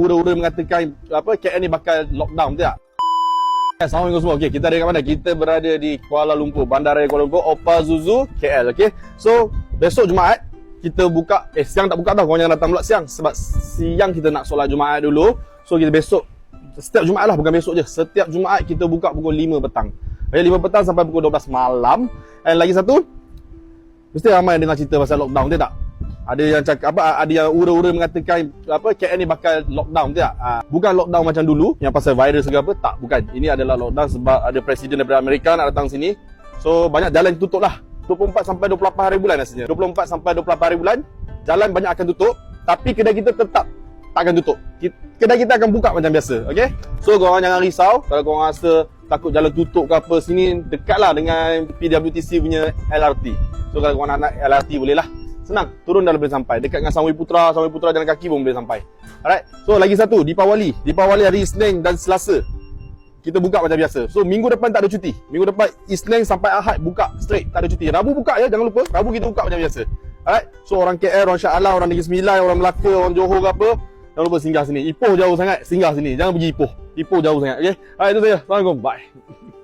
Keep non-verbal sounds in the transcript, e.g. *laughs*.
Ura-ura mengatakan apa KL ni bakal lockdown tak? Assalamualaikum semua. Okey, kita ada kat mana? Kita berada di Kuala Lumpur, Bandaraya Kuala Lumpur, Opa Zuzu, KL. Okey. So, besok Jumaat kita buka eh siang tak buka tau. Korang jangan datang pula siang sebab siang kita nak solat Jumaat dulu. So, kita besok setiap Jumaat lah bukan besok je. Setiap Jumaat kita buka pukul 5 petang. Okey, 5 petang sampai pukul 12 malam. And lagi satu, mesti ramai dengar cerita pasal lockdown betul tak? Ada yang cakap apa ada yang ura-ura mengatakan apa KL ni bakal lockdown betul tak? Ha, bukan lockdown macam dulu yang pasal virus ke apa tak bukan. Ini adalah lockdown sebab ada presiden daripada Amerika nak datang sini. So banyak jalan tutup lah. 24 sampai 28 hari bulan rasanya. 24 sampai 28 hari bulan jalan banyak akan tutup tapi kedai kita tetap tak akan tutup. Kedai kita akan buka macam biasa. Okay? So korang jangan risau kalau korang rasa takut jalan tutup ke apa sini dekatlah dengan PWTC punya LRT. So kalau korang nak naik LRT boleh lah. Senang, turun dah boleh sampai. Dekat dengan Sangwi Putra, Sangwi Putra jalan kaki pun boleh sampai. Alright. So lagi satu, Deepawali. Deepawali hari Isnin dan Selasa. Kita buka macam biasa. So minggu depan tak ada cuti. Minggu depan Isnin sampai Ahad buka straight, tak ada cuti. Rabu buka ya, jangan lupa. Rabu kita buka macam biasa. Alright. So orang KL, orang Shah Alam, orang Negeri Sembilan, orang Melaka, orang Johor ke apa, jangan lupa singgah sini. Ipoh jauh sangat, singgah sini. Jangan pergi Ipoh. Ipoh jauh sangat, okey. Alright, itu saja. Assalamualaikum. Bye. *laughs*